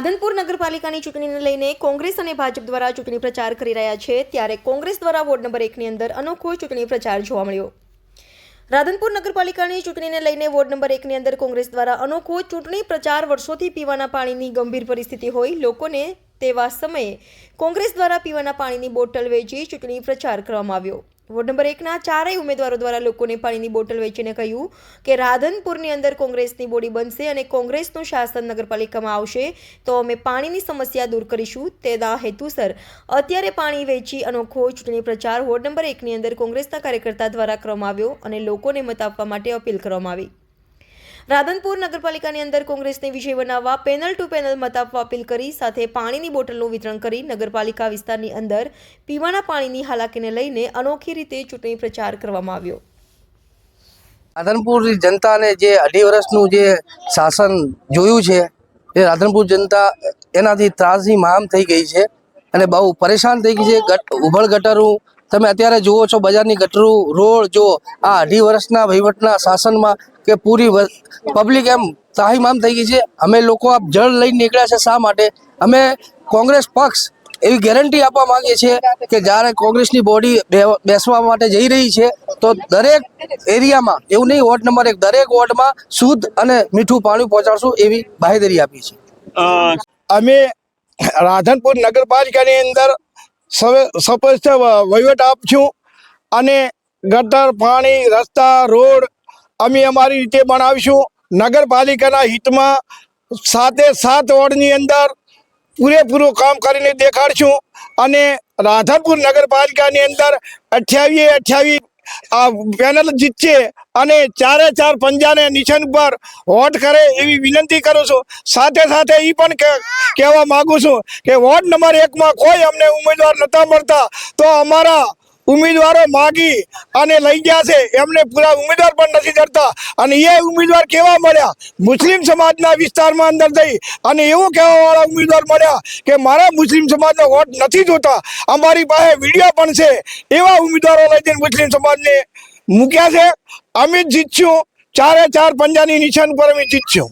રાધનપુર નગરપાલિકાની ચૂંટણીને લઈને કોંગ્રેસ અને ભાજપ દ્વારા ચૂંટણી પ્રચાર કરી રહ્યા છે, ત્યારે કોંગ્રેસ દ્વારા વોર્ડ નંબર એકની અંદર અનોખો ચૂંટણી પ્રચાર જોવા મળ્યો. રાધનપુર નગરપાલિકાની ચૂંટણીને લઈને વોર્ડ નંબર એકની અંદર કોંગ્રેસ દ્વારા અનોખો ચૂંટણી પ્રચાર વર્ષોથી પીવાના પાણીની ગંભીર પરિસ્થિતિ હોય, લોકોને તેવા સમયે કોંગ્રેસ દ્વારા પીવાના પાણીની બોટલ વેચી ચૂંટણી પ્રચાર કરવામાં આવ્યો. વોર્ડ નંબર એકના ચારેય ઉમેદવારો દ્વારા લોકોને પાણીની બોટલ વેચીને કહ્યું કે રાધનપુરની અંદર કોંગ્રેસની બોડી બનશે અને કોંગ્રેસનું શાસન નગરપાલિકામાં આવશે, તો અમે પાણીની સમસ્યા દૂર કરીશું તેના હેતુસર. અત્યારે પાણી વેચી અનોખો ચૂંટણી પ્રચાર વોર્ડ નંબર એકની અંદર કોંગ્રેસના કાર્યકર્તા દ્વારા કરવામાં આવ્યો અને લોકોને મત આપવા માટે અપીલ કરવામાં આવી. રાધનપુર નગરપાલિકાની અંદર કોંગ્રેસને વિજય બનાવવા પેનલ ટુ પેનલ મત આપવા અપીલ કરી, સાથે પાણીની બોટલનું વિતરણ કરી નગરપાલિકા વિસ્તારની અંદર પીવાના પાણીની હાલાકીને લઈને અનોખી રીતે ચૂંટણી પ્રચાર કરવામાં આવ્યો. રાધનપુર જનતાને જે અઢી વર્ષનું જે શાસન જોયું છે, એ રાધનપુર જનતા એનાથી ત્રાસની મામ થઈ ગઈ છે અને બહુ પરેશાન થઈ ગઈ છે. ગટ ઉભળ ગટરું તમે અત્યારે જુઓ છો બજારની ગટરું રોડ, જો આ અઢી વર્ષના વહીવટના શાસનમાં કે પૂરી પબ્લિક એમ તાહીમામ થઈ ગઈ છે, અમે લોકો આ જળ લઈને નીકળ્યા છે શા માટે? અમે કોંગ્રેસ પક્ષ એવી ગેરંટી આપવા માંગીએ છીએ કે જ્યારે કોંગ્રેસની બોડી બેસવા માટે જઈ રહી છે, તો દરેક એરિયામાં, એવું નહીં વોર્ડ નંબર એક, દરેક વોર્ડમાં શુદ્ધ અને મીઠું પાણી પહોંચાડશું એવી બાહેધરી આપી છે અમે રાધનપુર નગરપાલિકાની અંદર સ્પષ્ટ વહીવટ આપશું. અને ગટર, પાણી, રસ્તા, રોડ અમે અમારી રીતે બનાવીશું. નગરપાલિકાના હિતમાં સાતે સાત વોર્ડની અંદર પૂરેપૂરું કામ કરીને દેખાડશું. અને રાધનપુર નગરપાલિકાની અંદર અઠ્યાવીસ અઠ્યાવીસ આ પેનલ જીતશે અને ચારે ચાર પંજાને નિશાન પર વોટ કરે એવી વિનંતી કરું છું. સાથે સાથે એ પણ કહેવા માગું છું કે વોર્ડ નંબર એકમાં કોઈ અમને ઉમેદવાર નતા મળતા, તો અમારા ઉમેદવારો માગી અને લઈ ગયા છે. એમને પૂરા ઉમેદવાર પણ નથી કરતા અને એ ઉમેદવાર કેવા મળ્યા? મુસ્લિમ સમાજના વિસ્તારમાં અંદર જઈ અને એવું કહેવાવાળા ઉમેદવાર મળ્યા કે મારા મુસ્લિમ સમાજનો વોટ નથી જોતા. અમારી પાસે વીડિયો પણ છે. એવા ઉમેદવારો લઈ જઈને મુસ્લિમ સમાજને મૂક્યા છે. અમે જીતશું. ચારે ચાર પંજાની નિશાન પર અમે જીતશું.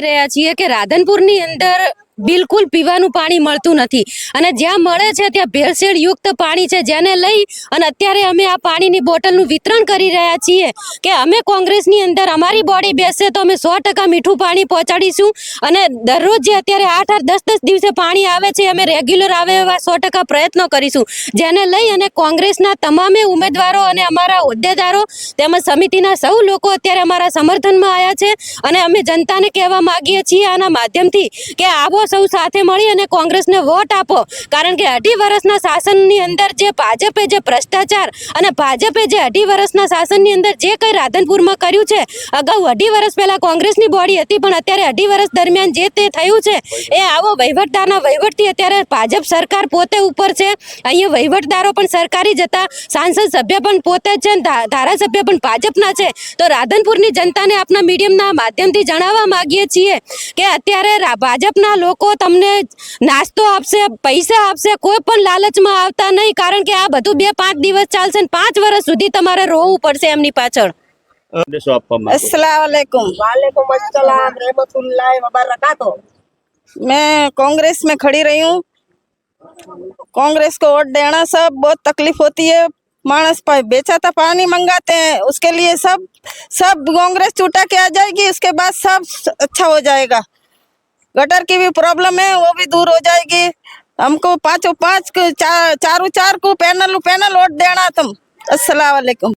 રહ્યા છીએ કે રાધનપુરની અંદર બિલકુલ પીવાનું પાણી મળતું નથી. અને જ્યાં મળે છે ત્યાં ભેળસેળ યુક્ત પાણી છે જેને લઈ અને અત્યારે અમે આ પાણીની બોટલનું વિતરણ કરી રહ્યા છીએ કે અમે કોંગ્રેસની અંદર અમારી બોડી બેસશે તો અમે સો ટકા મીઠું પાણી પહોંચાડીશું. અને દરરોજ જે અત્યારે આઠ આઠ દસ દસ દિવસે પાણી આવે છે અમે રેગ્યુલર આવે એવા સો ટકા પ્રયત્નો કરીશું. જેને લઈ અને કોંગ્રેસના તમામે ઉમેદવારો અને અમારા હોદ્દેદારો તેમજ સમિતિના સૌ લોકો અત્યારે અમારા સમર્થનમાં આવ્યા છે. અને અમે જનતાને કહેવા માંગીએ છીએ આના માધ્યમથી કે આવો સૌ સાથે મળી અને કોંગ્રેસને વોટ આપો. કારણ કે અઢી વર્ષના શાસનની અંદર જે ભાજપે જે ભ્રષ્ટાચાર અને ભાજપે જે અઢી વર્ષના શાસનની અંદર જે કંઈ રાધનપુરમાં કર્યું છે, અગાઉ અઢી વર્ષ પહેલાં કોંગ્રેસની બોડી હતી, પણ અત્યારે અઢી વર્ષ દરમિયાન જે તે થયું છે, એ આવો વહીવટદારના વહીવટથી અત્યારે ભાજપ સરકાર પોતે ઉપર છે. અહીંયા વહીવટદારો પણ સરકારી જતા સાંસદ સભ્ય પણ પોતે છે ધારાસભ્ય પણ ભાજપના છે. તો રાધનપુરની જનતાને આપના મીડિયમના માધ્યમથી જણાવવા માગીએ છીએ કે અત્યારે ભાજપના લોકો તમને નાસ્તો આપશે પૈસા આપશે કોઈ પણ લાલચમાં આવતા નહીં કારણ કે આ બધું બે પાંચ દિવસ ચાલશે ને પાંચ વર્ષ સુધી તમારે રોવું પડશે એમની પાછળ સંદેશો આપવા માંગો છો? अस्सलाम वालेकुम वालेकुम अस्सलाम रहमतुल्लाहि व बरकातुहू मैं कांग्रेस में खड़ी रही हूँ कांग्रेस को वोट देना सब बहुत तकलीफ होती है मानस पर बेचा था पानी मंगाते हैं उसके लिए सब सब कांग्रेस छूटा के आ जाएगी उसके बाद सब अच्छा हो जाएगा गटर की भी प्रॉब्लम है वो भी दूर हो जाएगी हमको पांचों पांच को चार चारों चार को पैनल पैनल वोट देना तुम अस्सलाम वालेकुम